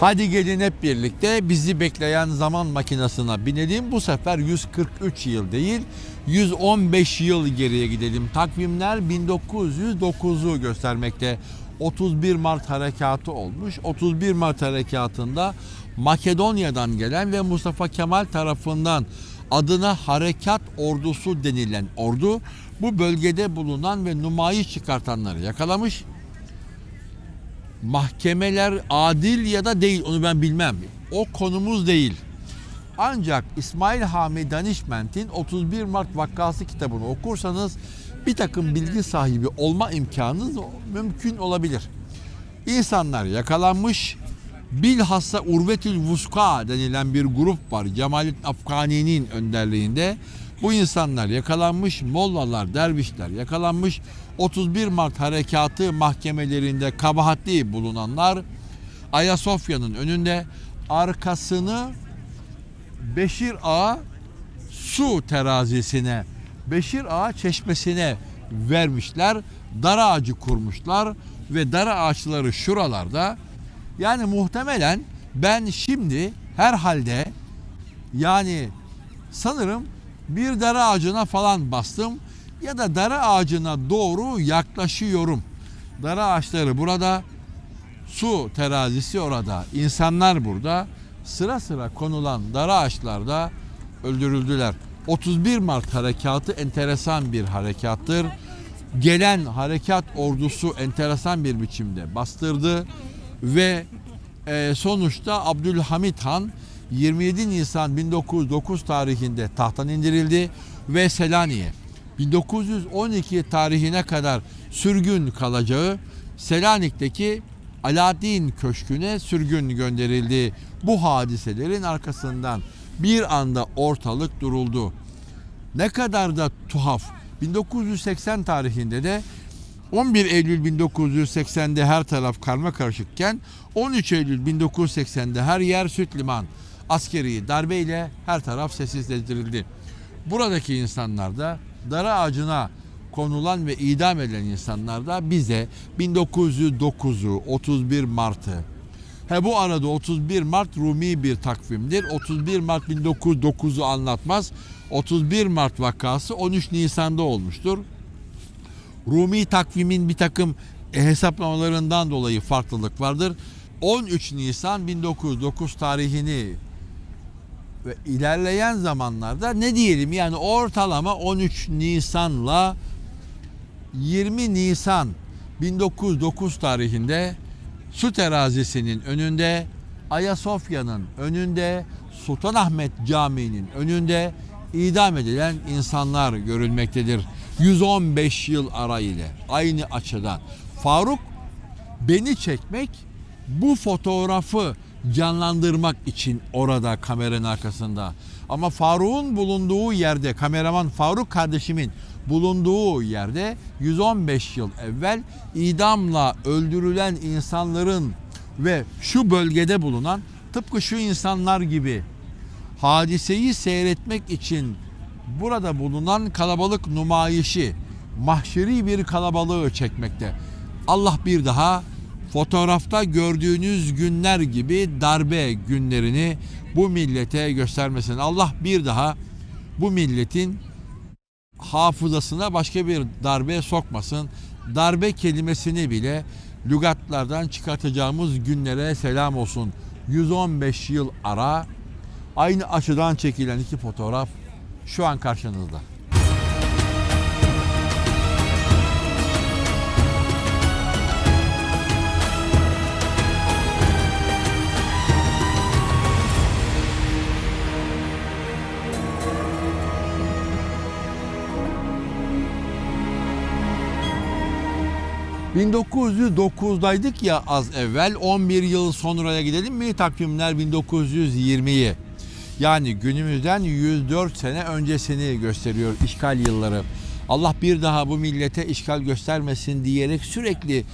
Hadi gelin hep birlikte bizi bekleyen zaman makinesine binelim. Bu sefer 143 yıl değil 115 yıl geriye gidelim. Takvimler 1909'u göstermekte. 31 Mart harekatı olmuş. 31 Mart harekatında Makedonya'dan gelen ve Mustafa Kemal tarafından adına Harekat Ordusu denilen ordu bu bölgede bulunan ve numayiş çıkartanları yakalamış mahkemeler adil ya da değil onu ben bilmem. O konumuz değil. Ancak İsmail Hami Danişment'in 31 Mart vakası kitabını okursanız bir takım bilgi sahibi olma imkanınız mümkün olabilir. İnsanlar yakalanmış, bilhassa Urvetül Vuska denilen bir grup var. Cemalettin Afgani'nin önderliğinde. Bu insanlar yakalanmış, mollalar, dervişler yakalanmış. 31 Mart harekatı mahkemelerinde kabahatli bulunanlar Ayasofya'nın önünde arkasını Beşir Ağa su terazisine, Beşir Ağa çeşmesine vermişler. Dar ağacı kurmuşlar ve dar ağaçları şuralarda. Yani muhtemelen ben şimdi herhalde yani sanırım bir dar ağacına falan bastım ya da dar ağacına doğru yaklaşıyorum. Dar ağaçları burada, su terazisi orada, insanlar burada. Sıra sıra konulan dar ağaçlarda öldürüldüler. 31 Mart harekatı enteresan bir harekattır. Gelen harekat ordusu enteresan bir biçimde bastırdı ve e, sonuçta Abdülhamit Han 27 Nisan 1909 tarihinde tahttan indirildi ve Selanik'e 1912 tarihine kadar sürgün kalacağı Selanik'teki Alaaddin Köşkü'ne sürgün gönderildi. Bu hadiselerin arkasından bir anda ortalık duruldu. Ne kadar da tuhaf. 1980 tarihinde de 11 Eylül 1980'de her taraf karma karışıkken 13 Eylül 1980'de her yer süt liman. Askeri darbeyle her taraf sessizleştirildi. Buradaki insanlar da dar ağacına konulan ve idam edilen insanlar da bize 1909'u 31 Mart'ı He bu arada 31 Mart Rumi bir takvimdir. 31 Mart 1909'u anlatmaz. 31 Mart vakası 13 Nisan'da olmuştur. Rumi takvimin bir takım hesaplamalarından dolayı farklılık vardır. 13 Nisan 1909 tarihini ve ilerleyen zamanlarda ne diyelim yani ortalama 13 Nisan'la 20 Nisan 1909 tarihinde su terazisinin önünde Ayasofya'nın önünde Sultanahmet Camii'nin önünde idam edilen insanlar görülmektedir. 115 yıl ara ile aynı açıdan. Faruk beni çekmek bu fotoğrafı canlandırmak için orada kameranın arkasında. Ama Faruk'un bulunduğu yerde, kameraman Faruk kardeşimin bulunduğu yerde 115 yıl evvel idamla öldürülen insanların ve şu bölgede bulunan tıpkı şu insanlar gibi hadiseyi seyretmek için burada bulunan kalabalık numayişi, mahşeri bir kalabalığı çekmekte. Allah bir daha fotoğrafta gördüğünüz günler gibi darbe günlerini bu millete göstermesin. Allah bir daha bu milletin hafızasına başka bir darbe sokmasın. Darbe kelimesini bile lügatlardan çıkartacağımız günlere selam olsun. 115 yıl ara aynı açıdan çekilen iki fotoğraf şu an karşınızda. ...1909'daydık ya az evvel... ...11 yıl sonraya gidelim mi... ...takvimler 1920'yi... Yani günümüzden 104 sene öncesini gösteriyor işgal yılları. Allah bir daha bu millete işgal göstermesin diyerek sürekli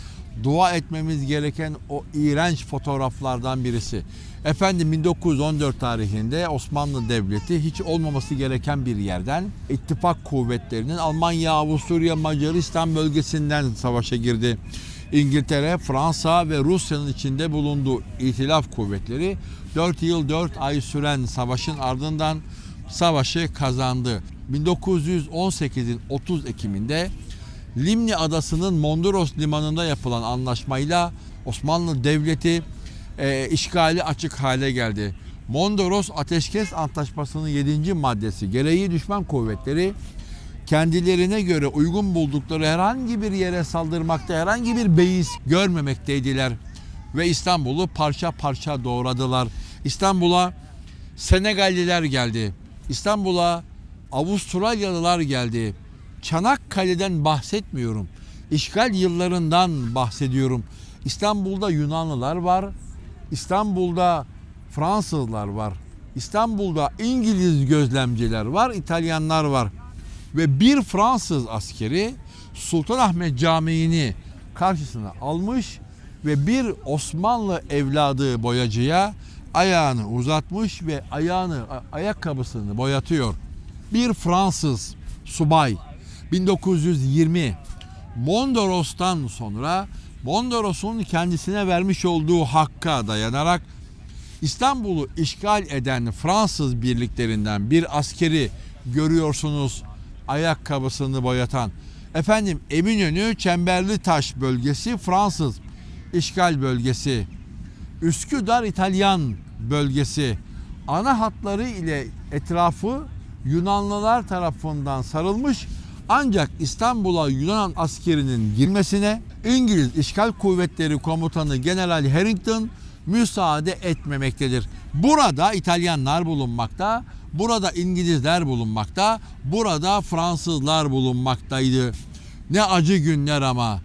dua etmemiz gereken o iğrenç fotoğraflardan birisi. Efendim 1914 tarihinde Osmanlı Devleti hiç olmaması gereken bir yerden ittifak kuvvetlerinin Almanya, Avusturya, Macaristan bölgesinden savaşa girdi. İngiltere, Fransa ve Rusya'nın içinde bulunduğu itilaf kuvvetleri 4 yıl 4 ay süren savaşın ardından savaşı kazandı. 1918'in 30 Ekim'inde Limni Adası'nın Mondros limanında yapılan anlaşmayla Osmanlı Devleti e, işgali açık hale geldi. Mondros Ateşkes Antlaşması'nın 7. maddesi gereği düşman kuvvetleri kendilerine göre uygun buldukları herhangi bir yere saldırmakta herhangi bir beis görmemekteydiler ve İstanbul'u parça parça doğradılar. İstanbul'a Senegalliler geldi. İstanbul'a Avustralyalılar geldi. Çanakkale'den bahsetmiyorum. İşgal yıllarından bahsediyorum. İstanbul'da Yunanlılar var. İstanbul'da Fransızlar var. İstanbul'da İngiliz gözlemciler var, İtalyanlar var. Ve bir Fransız askeri Sultanahmet Camii'ni karşısına almış ve bir Osmanlı evladı boyacıya ayağını uzatmış ve ayağını ayakkabısını boyatıyor. Bir Fransız subay 1920 Mondros'tan sonra Mondros'un kendisine vermiş olduğu hakka dayanarak İstanbul'u işgal eden Fransız birliklerinden bir askeri görüyorsunuz ayakkabısını boyatan. Efendim Eminönü Çemberli Taş bölgesi Fransız işgal bölgesi. Üsküdar İtalyan bölgesi. Ana hatları ile etrafı Yunanlılar tarafından sarılmış ancak İstanbul'a Yunan askerinin girmesine İngiliz İşgal Kuvvetleri Komutanı General Harrington müsaade etmemektedir. Burada İtalyanlar bulunmakta, burada İngilizler bulunmakta, burada Fransızlar bulunmaktaydı. Ne acı günler ama.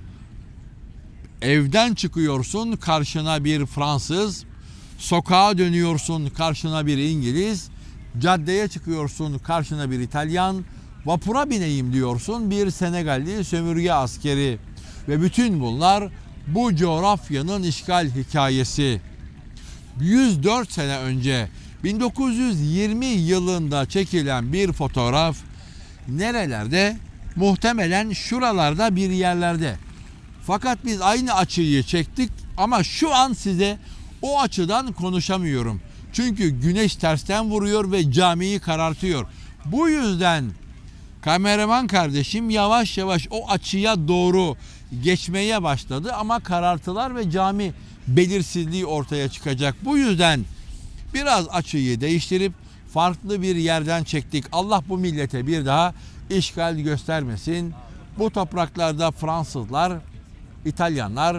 Evden çıkıyorsun karşına bir Fransız, sokağa dönüyorsun karşına bir İngiliz, caddeye çıkıyorsun karşına bir İtalyan, vapura bineyim diyorsun bir Senegalli sömürge askeri ve bütün bunlar bu coğrafyanın işgal hikayesi. 104 sene önce 1920 yılında çekilen bir fotoğraf nerelerde? Muhtemelen şuralarda bir yerlerde. Fakat biz aynı açıyı çektik ama şu an size o açıdan konuşamıyorum. Çünkü güneş tersten vuruyor ve camiyi karartıyor. Bu yüzden kameraman kardeşim yavaş yavaş o açıya doğru geçmeye başladı ama karartılar ve cami belirsizliği ortaya çıkacak. Bu yüzden biraz açıyı değiştirip farklı bir yerden çektik. Allah bu millete bir daha işgal göstermesin. Bu topraklarda Fransızlar, İtalyanlar,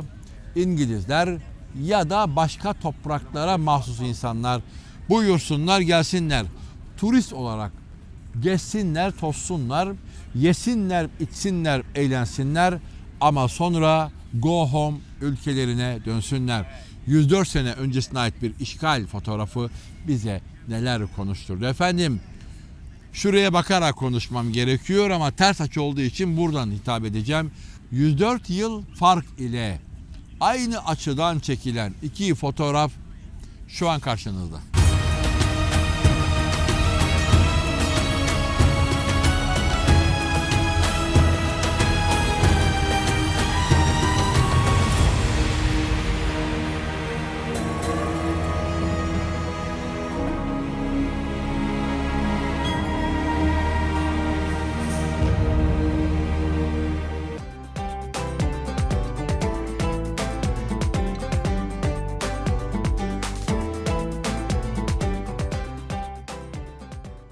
İngilizler ya da başka topraklara mahsus insanlar buyursunlar gelsinler. Turist olarak gezsinler, tozsunlar, yesinler, içsinler, eğlensinler ama sonra go home ülkelerine dönsünler. 104 sene öncesine ait bir işgal fotoğrafı bize neler konuşturdu. Efendim şuraya bakarak konuşmam gerekiyor ama ters açı olduğu için buradan hitap edeceğim. 104 yıl fark ile aynı açıdan çekilen iki fotoğraf şu an karşınızda.